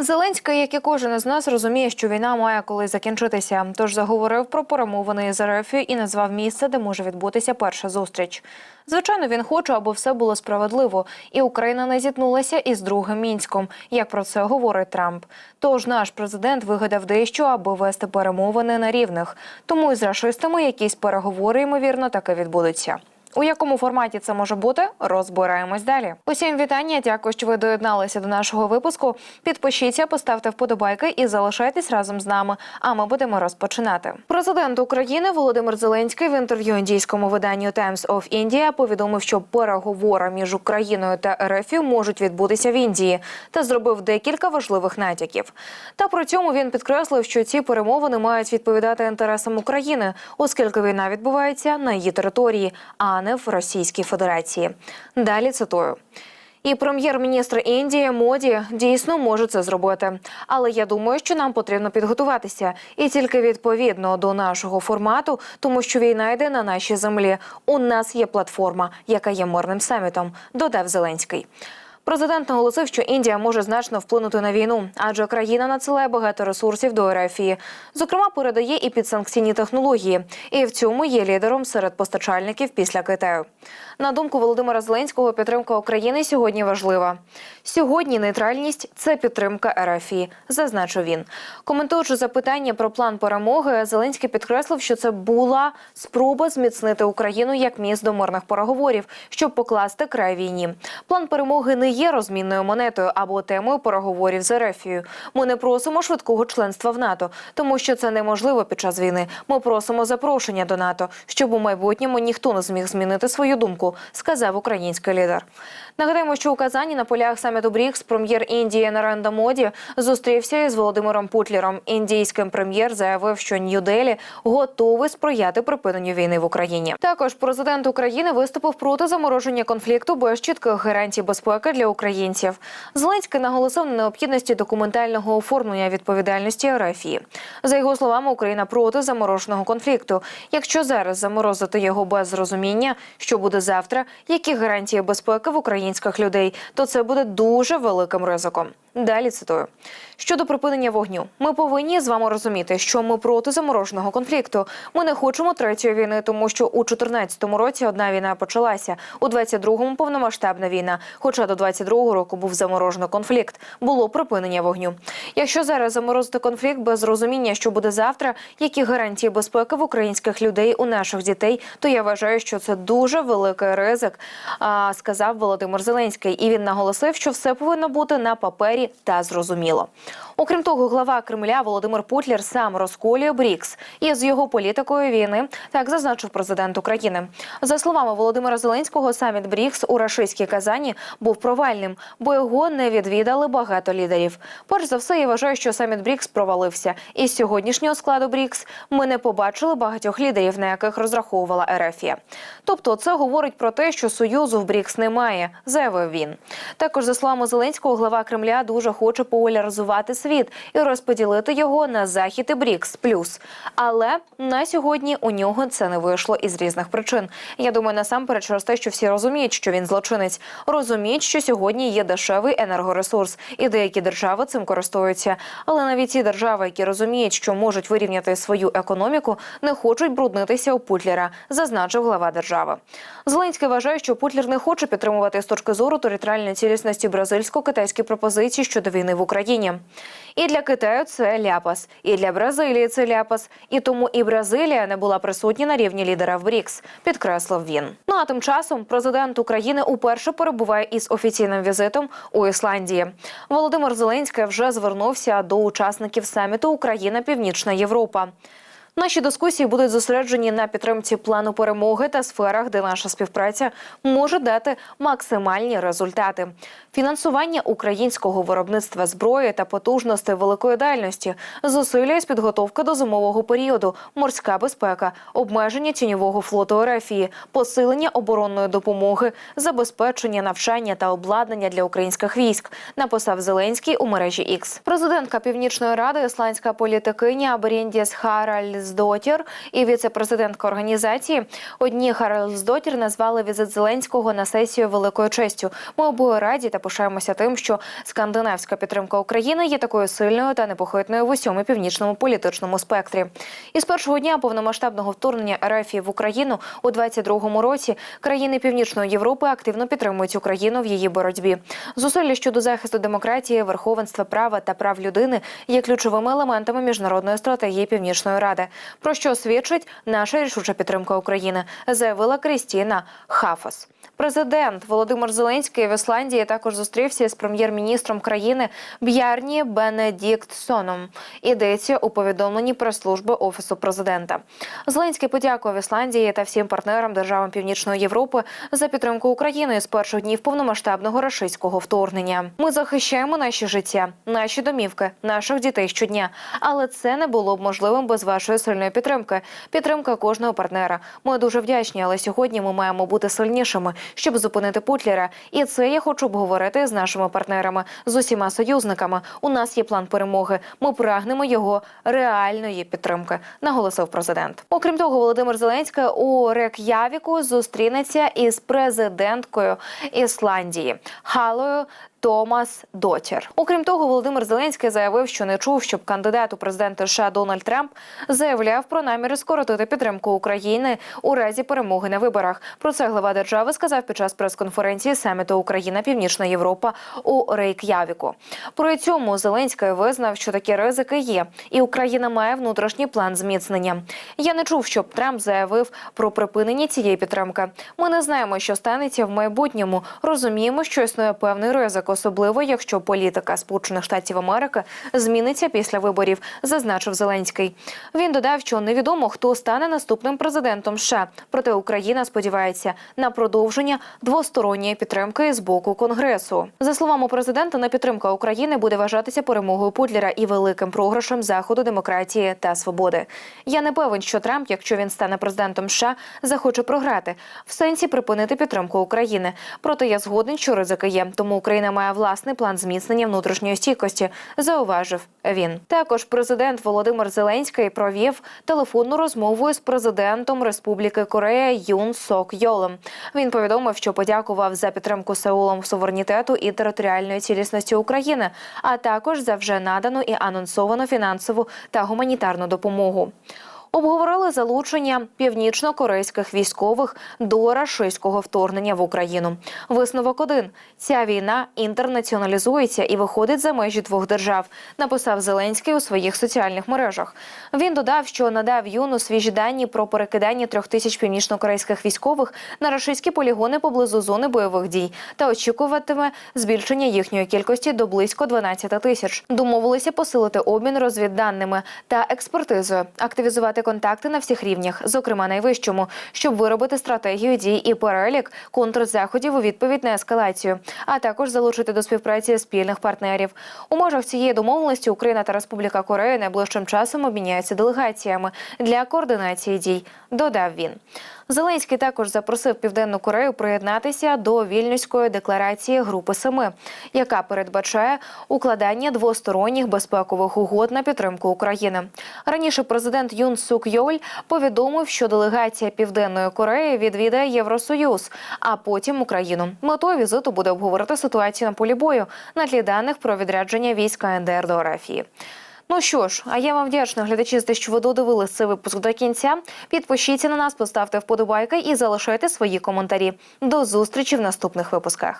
Зеленський, як і кожен із нас, розуміє, що війна має колись закінчитися. Тож заговорив про перемовини з РФ і назвав місце, де може відбутися перша зустріч. Звичайно, він хоче, аби все було справедливо, і Україна не зіткнулася із другим мінськом, як про це говорить Трамп. Тож наш президент вигадав дещо, аби вести перемовини на рівних. Тому із рашистами якісь переговори ймовірно таки відбудуться. У якому форматі це може бути, розбираємось далі. Усім вітання. Дякую, що ви доєдналися до нашого випуску. Підпишіться, поставте вподобайки і залишайтесь разом з нами. А ми будемо розпочинати. Президент України Володимир Зеленський в інтерв'ю індійському виданню Times of India повідомив, що переговори між Україною та РФ можуть відбутися в Індії, та зробив декілька важливих натяків. Та при цьому він підкреслив, що ці перемовини мають відповідати інтересам України, оскільки війна відбувається на її території, а не в Російській Федерації. Далі цитую. І прем'єр-міністр Індії Моді дійсно може це зробити. Але я думаю, що нам потрібно підготуватися і тільки відповідно до нашого формату, тому що війна йде на нашій землі. У нас є платформа, яка є мирним самітом. Додав Зеленський. Президент наголосив, що Індія може значно вплинути на війну, адже країна надсилає багато ресурсів до РФ. Зокрема, передає і підсанкційні технології, і в цьому є лідером серед постачальників після Китаю. На думку Володимира Зеленського, підтримка України сьогодні важлива. Сьогодні нейтральність це підтримка РФ, зазначив він. Коментуючи запитання про план перемоги, Зеленський підкреслив, що це була спроба зміцнити Україну як міст до мирних переговорів, щоб покласти край війні. План перемоги не є розмінною монетою або темою переговорів з Ерефією. Ми не просимо швидкого членства в НАТО, тому що це неможливо під час війни. Ми просимо запрошення до НАТО, щоб у майбутньому ніхто не зміг змінити свою думку, сказав український лідер. Нагадаємо, що у Казані на полях саміту БРІКС прем'єр Індії Наренда Моді зустрівся із Володимиром Путлером. Індійським прем'єр заявив, що Нью-Делі готовий сприяти припиненню війни в Україні. Також президент України виступив проти замороження конфлікту без чітких гарантій безпеки для українців. Зеленський наголосив на необхідності документального оформлення відповідальності Арафії. За його словами, Україна проти замороженого конфлікту. Якщо зараз заморозити його без розуміння, що буде завтра, які гарантії безпеки в українських людей, то це буде дуже великим ризиком. Далі цитую щодо припинення вогню. Ми повинні з вами розуміти, що ми проти замороженого конфлікту. Ми не хочемо третьої війни, тому що у 14-му році одна війна почалася, у 22-му повномасштабна війна. Хоча до 22-го року був заморожений конфлікт, було припинення вогню. Якщо зараз заморозити конфлікт без розуміння, що буде завтра, які гарантії безпеки в українських людей у наших дітей, то я вважаю, що це дуже великий ризик, а, сказав Володимир Зеленський. І він наголосив, що все повинно бути на папері та зрозуміло. Окрім того, глава Кремля Володимир Путлер сам розколює Брікс і з його політикою війни, так зазначив президент України. За словами Володимира Зеленського, саміт Брікс у рашистській Казані був провальним, бо його не відвідали багато лідерів. Перш за все, я вважаю, що саміт Брікс провалився. Із сьогоднішнього складу Брікс ми не побачили багатьох лідерів, на яких розраховувала Ерефія. Тобто, це говорить про те, що союзу в Брікс немає, заявив він. Також за словами Зеленського, глава Кремля дуже хоче популяризувати світ і розподілити його на захід і Брікс плюс. Але на сьогодні у нього це не вийшло із різних причин. Я думаю, насамперед через те, що всі розуміють, що він злочинець, розуміють, що сьогодні є дешевий енергоресурс, і деякі держави цим користуються. Але навіть ті держави, які розуміють, що можуть вирівняти свою економіку, не хочуть бруднитися у Путлера, зазначив глава держави. Зеленський вважає, що Путлер не хоче підтримувати з точки зору територіальної цілісності бразильсько-китайські пропозиції щодо війни в Україні. І для Китаю це ляпас, і для Бразилії це ляпас. І тому і Бразилія не була присутня на рівні лідера в БРІКС, підкреслив він. Ну а тим часом президент України уперше перебуває із офіційним візитом у Ісландії. Володимир Зеленський вже звернувся до учасників саміту Україна Північна Європа. Наші дискусії будуть зосереджені на підтримці плану перемоги та сферах, де наша співпраця може дати максимальні результати. Фінансування українського виробництва зброї та потужностей великої дальності, зусилля з підготовки до зимового періоду, морська безпека, обмеження тіньового флоту Ерефії, посилення оборонної допомоги, забезпечення навчання та обладнання для українських військ. Написав Зеленський у мережі X. Президентка Північної ради, ісландська політикиня Бріндіс Харальз Харлсдотір і віце-президентка організації. Одні Харлсдотір назвали візит Зеленського на сесію великою честю. Ми обоє раді та пишаємося тим, що скандинавська підтримка України є такою сильною та непохитною в усьому північному політичному спектрі. Із першого дня повномасштабного вторгнення РФ в Україну у 22-му році країни Північної Європи активно підтримують Україну в її боротьбі. Зусилля щодо захисту демократії, верховенства права та прав людини є ключовими елементами міжнародної стратегії Північної Ради, про що свідчить наша рішуча підтримка України, заявила Крістіна Хафас. Президент Володимир Зеленський в Ісландії також зустрівся з прем'єр-міністром країни Б'ярні Бенедіктсоном. Йдеться у повідомленні прес-служби офісу президента. Зеленський подякував Ісландії та всім партнерам державам Північної Європи за підтримку України з перших днів повномасштабного рашистського вторгнення. Ми захищаємо наші життя, наші домівки, наших дітей щодня. Але це не було б можливим без вашої сильної підтримки. Підтримка кожного партнера. Ми дуже вдячні, але сьогодні ми маємо бути сильнішими, щоб зупинити Путлера. І це я хочу обговорити з нашими партнерами, з усіма союзниками. У нас є план перемоги. Ми прагнемо його реальної підтримки, наголосив президент. Окрім того, Володимир Зеленський у Рек'явіку зустрінеться із президенткою Ісландії Халою. Томас Дотір. Окрім того, Володимир Зеленський заявив, що не чув, щоб кандидат у президенти США Дональд Трамп заявляв про наміри скоротити підтримку України у разі перемоги на виборах. Про це глава держави сказав під час прес-конференції саміту Україна Північна Європа у Рейк'явіку. При цьому Зеленський визнав, що такі ризики є, і Україна має внутрішній план зміцнення. Я не чув, щоб Трамп заявив про припинення цієї підтримки. Ми не знаємо, що станеться в майбутньому. Розуміємо, що існує певний ризик особливо якщо політика Сполучених Штатів Америки зміниться після виборів, зазначив Зеленський. Він додав, що невідомо хто стане наступним президентом США. Проте Україна сподівається на продовження двосторонньої підтримки з боку Конгресу. За словами президента, на підтримка України буде вважатися перемогою Путлера і великим програшем заходу демократії та свободи. Я не певен, що Трамп, якщо він стане президентом США, захоче програти в сенсі припинити підтримку України. Проте я згоден, що ризики є. Тому Україна має власний план зміцнення внутрішньої стійкості, зауважив він. Також президент Володимир Зеленський провів телефонну розмову з президентом Республіки Корея Юн Сок Йолем. Він повідомив, що подякував за підтримку Сеулом суверенітету і територіальної цілісності України, а також за вже надану і анонсовану фінансову та гуманітарну допомогу. Обговорили залучення північно-корейських військових до рашистського вторгнення в Україну. Висновок один: ця війна інтернаціоналізується і виходить за межі двох держав. Написав Зеленський у своїх соціальних мережах. Він додав, що надав юну свіжі дані про перекидання трьох тисяч північно-корейських військових на рашистські полігони поблизу зони бойових дій та очікуватиме збільшення їхньої кількості до близько 12 тисяч. Домовилися посилити обмін розвідданими та експертизою, активізувати контакти на всіх рівнях, зокрема найвищому, щоб виробити стратегію дій і перелік контрзаходів у відповідь на ескалацію, а також залучити до співпраці спільних партнерів. У межах цієї домовленості Україна та Республіка Корея найближчим часом обміняються делегаціями для координації дій. Додав він. Зеленський також запросив Південну Корею приєднатися до вільнюської декларації Групи Семи, яка передбачає укладання двосторонніх безпекових угод на підтримку України. Раніше президент Юн Сук Йоль повідомив, що делегація Південної Кореї відвідає Євросоюз, а потім Україну. Метою візиту буде обговорити ситуацію на полі бою на тлі даних про відрядження військ КНДР до Рафії. Ну що ж, а я вам вдячна, глядачі, за те, що ви додивили цей випуск до кінця. Підпишіться на нас, поставте вподобайки і залишайте свої коментарі. До зустрічі в наступних випусках.